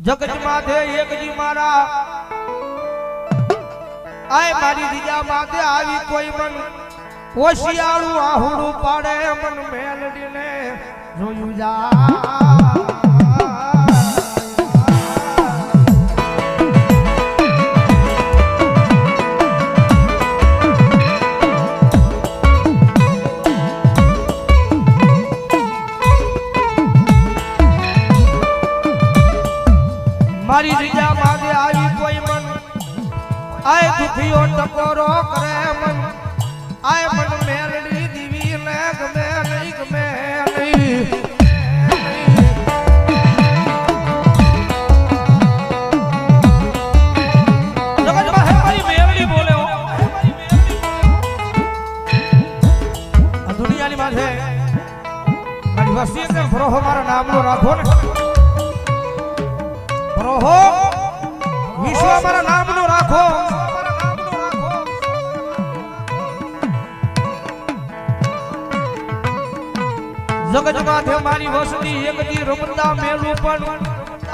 જગત માથે એકજી મારા. આય મારી દીજા માથે આવી કોઈ મન. ઓશિયાળું આહુડું પાડે મન મેલડીને જોયું જા. મારી દીજા માથે આવી કોઈ મન. આય દુખીઓ ટકોરો કરે મન. આય મન મેલડી દીવી ને ગમે નહીં ગમે નહીં. જગતમાં હે મારી મેલડી બોલે હો. આ દુનિયાની માથે. મારી વસ્તી એકદમ ભરોહો મારા નામનો રાખો ને. ભરોહો વિશ્વ મારા નામનો રાખો. જગત માથે મારી વસતી એકદી રમતા મેલું પણ,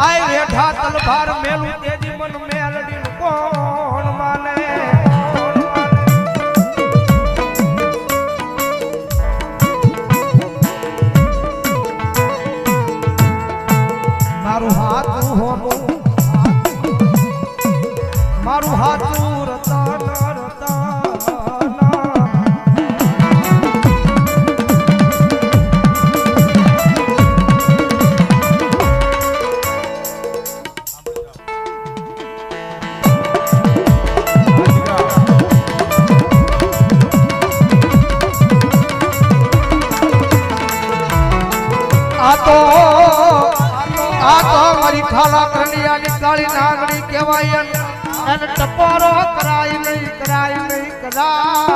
આય રેઠા તલભાર મેલું તેજી મન મેલડી કોણ માને. મારું હાથ હોનું મારું હાથું રતન રતન આ તો આ તો ખાલા કરણિયાની કાળી નાગણી કહેવાય એને ટપોરો કરાય નહીં કરાય નહીં કરાય